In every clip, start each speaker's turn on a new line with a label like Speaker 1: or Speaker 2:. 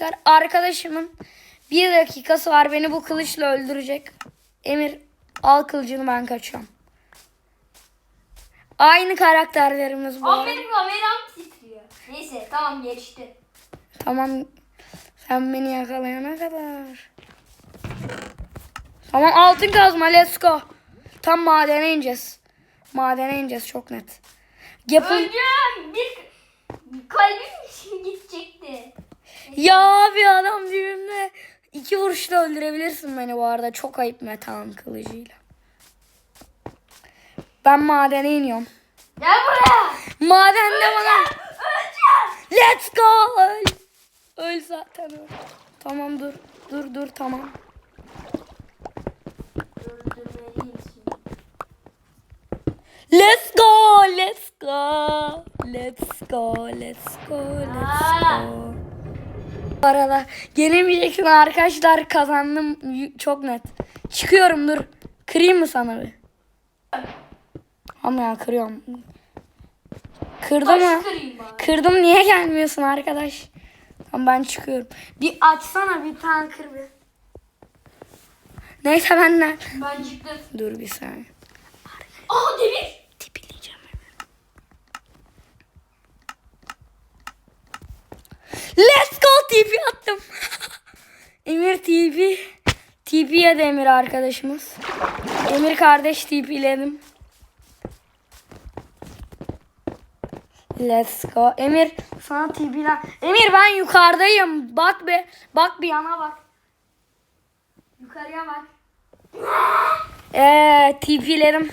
Speaker 1: arkadaşlar. Arkadaşımın bir dakikası var. Beni bu kılıçla öldürecek. Emir al kılıcını ben kaçıyorum. Aynı karakterlerimiz bu. Arada.
Speaker 2: benim kameram titriyor. Neyse tamam geçti.
Speaker 1: Tamam. Sen beni yakalayana kadar. Tamam altın kazma let's go. Tam madene ineceğiz. Madene ineceğiz çok net. Yapın.
Speaker 2: Öleceğim. Bir kalbim gidecekti.
Speaker 1: Ya bir adam dibimde. İki vuruşla öldürebilirsin beni bu arada. Çok ayıp metan kılıcıyla. Ben madene iniyorum.
Speaker 2: Gel buraya.
Speaker 1: Madende bana.
Speaker 2: Öleceğim.
Speaker 1: Let's go. Öl. Öl zaten öl. Tamam dur. Dur dur tamam. Let's go. Let's go. Let's go. Let's go. Let's go. Bu arada gelemeyeceksin arkadaşlar kazandım çok net. Çıkıyorum dur. Kırayım mı sana bir? Ama ya kırıyorum. Kırdım mı? Kırdım niye gelmiyorsun arkadaş? Tamam ben çıkıyorum. Bir açsana bir tane kır bir. Neyse ben de.
Speaker 2: Ben çıktım.
Speaker 1: Dur bir saniye.
Speaker 2: Aha demir.
Speaker 1: Tipileyeceğim hemen. Let's TP attım. Emir TP. TP'ye de Emir arkadaşımız. Emir kardeş TP'ledim. Let's go. Emir sana TP'ler. Emir ben yukarıdayım. Bak be. Bak bir yana bak. Yukarıya bak. Eee TP'lerim.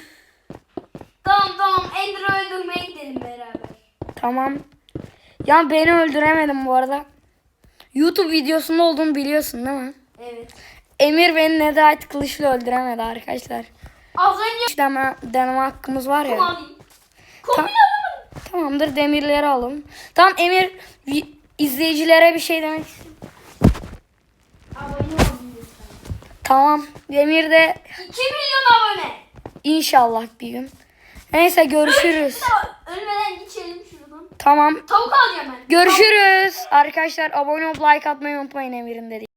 Speaker 2: Tamam tamam Ender'ı öldürmeye gidelim beraber.
Speaker 1: Tamam. Ya beni öldüremedim bu arada. YouTube videosunda olduğunu biliyorsun değil mi?
Speaker 2: Evet.
Speaker 1: Emir beni Nedait kılıçla öldüremedi arkadaşlar.
Speaker 2: Az önce
Speaker 1: deneme, deneme hakkımız var ya.
Speaker 2: alayım. Kombin alamadım.
Speaker 1: Tamamdır demirleri alalım. Tamam Emir izleyicilere bir şey demek istiyorum. Tamam. Emir de
Speaker 2: 2 milyon abone.
Speaker 1: inşallah bir gün. Neyse görüşürüz.
Speaker 2: Ölmeden geçelim.
Speaker 1: Tamam.
Speaker 2: Tavuk alacağım ben.
Speaker 1: Görüşürüz. Arkadaşlar abone olup like atmayı unutmayın Emir'in dediği.